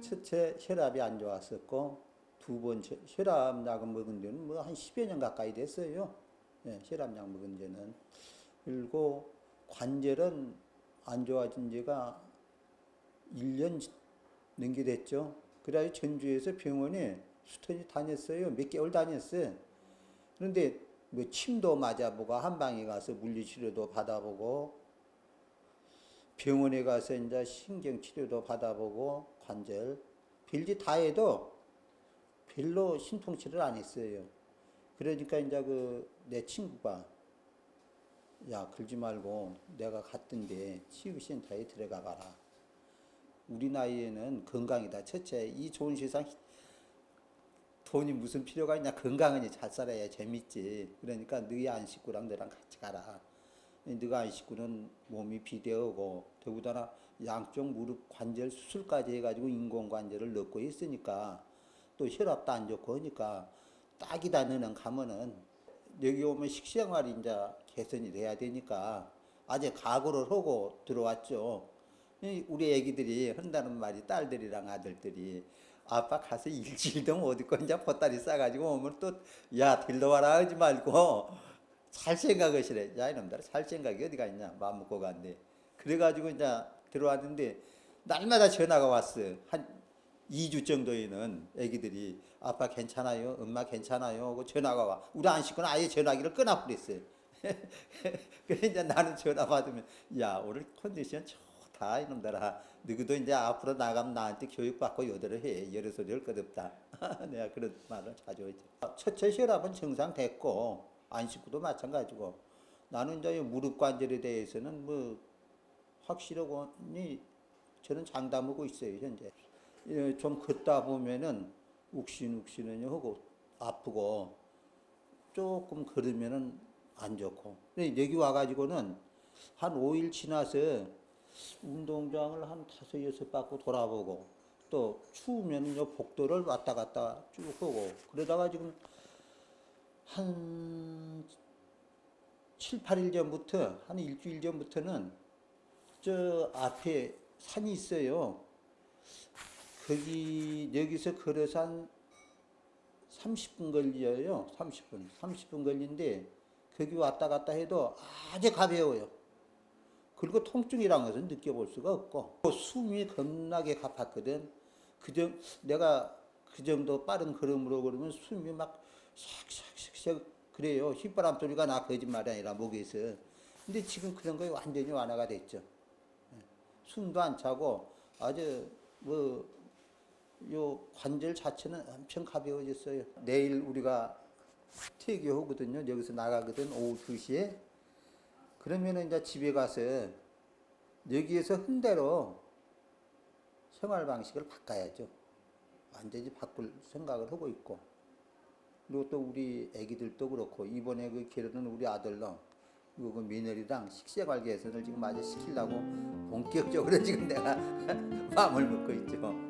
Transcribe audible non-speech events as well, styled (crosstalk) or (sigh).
첫째 혈압이 안 좋았었고 두 번째 혈압약을 먹은 지는 뭐 한 10여 년 가까이 됐어요. 예, 혈압약 먹은 지는 그리고 관절은 안 좋아진 지가 1년 넘게 됐죠. 그래야 전주에서 병원에 수천이 다녔어요. 몇 개월 다녔어요. 그런데 뭐 침도 맞아보고 한방에 가서 물리치료도 받아보고 병원에 가서 이제 신경 치료도 받아보고 관절 별짓 다 해도 별로 신통치를 안 했어요. 그러니까 이제 그 내 친구가 야 그러지 말고 내가 갔던데 치유센터에 들어가 봐라. 우리 나이에는 건강이다. 첫째 이 좋은 세상 돈이 무슨 필요가 있냐 건강은 잘 살아야 재밌지. 그러니까 너희 안식구랑 너랑 같이 가라. 너가 안식구는 몸이 비대하고 더구나 양쪽 무릎 관절 수술까지 해가지고 인공관절을 넣고 있으니까 또 혈압도 안 좋고 하니까 딱이다 너는 가면은 여기 오면 식생활이 이제 개선이 돼야 되니까 아직 각오를 하고 들어왔죠. 이 우리 애기들이 한다는 말이 딸들이랑 아들들이 아빠 가서 못 있고 이제 보따리 싸가지고 오면 또 야 들러 와라 하지 말고 살 생각하시래. 야 이놈들 살 생각이 어디가 있냐 마음 먹고 간대. 그래가지고 이제 들어왔는데 날마다 전화가 왔어. 한 2주 정도에는 애기들이 아빠 괜찮아요? 엄마 괜찮아요? 하고 전화가 와. 우리 안식구는 아예 전화기를 끊어버렸어요. (laughs) 그래 이제 나는 전화 받으면 야 오늘 컨디션 좋다 이놈들아. 너희도 이제 앞으로 나가면 나한테 교육받고 요대로 해. 여러 소리 할것 없다. 내가 그런 말을 자주 하죠. 첫째 혈압은 정상됐고 안식구도 마찬가지고 나는 이제 무릎 관절에 대해서는 뭐 확실하고니 저는 장담하고 있어요 현재. 예, 좀 걷다 보면은 욱신욱신은 하고 아프고 조금 걸으면은 안 좋고. 여기 와가지고는 한 5일 지나서 운동장을 한 다섯 여섯 바퀴 돌아보고 또 추우면은 요 복도를 왔다 갔다 쭉 하고 그러다가 지금 한 7, 8일 전부터 한 일주일 전부터는 저 앞에 산이 있어요. 거기 여기서 걸어서 한 30분 걸려요. 30분. 30분 걸린데 거기 왔다 갔다 해도 아주 가벼워요. 그리고 통증이란 것은 느껴볼 수가 없고 숨이 겁나게 가팠거든. 그정 내가 그 정도 빠른 걸음으로 걸으면 숨이 막 샥샥 그래요. 휘바람 소리가 나 거짓말이 아니라 목에서. 근데 지금 그런 거에 완전히 완화가 됐죠. 예. 숨도 안 차고 아주 뭐 요 관절 자체는 엄청 가벼워졌어요. 내일 우리가 퇴교하거든요. 여기서 나가거든 오후 2시에. 그러면은 이제 집에 가서 여기에서 흔대로 생활 방식을 바꿔야죠. 완전히 바꿀 생각을 하고 있고. 그리고 또 우리 애기들도 그렇고 이번에 그 기르는 우리 아들도 그리고 그 며느리랑 식생활 개선을 지금 아주 시키려고 본격적으로 (laughs) 지금 내가 (laughs) 마음을 먹고 있죠.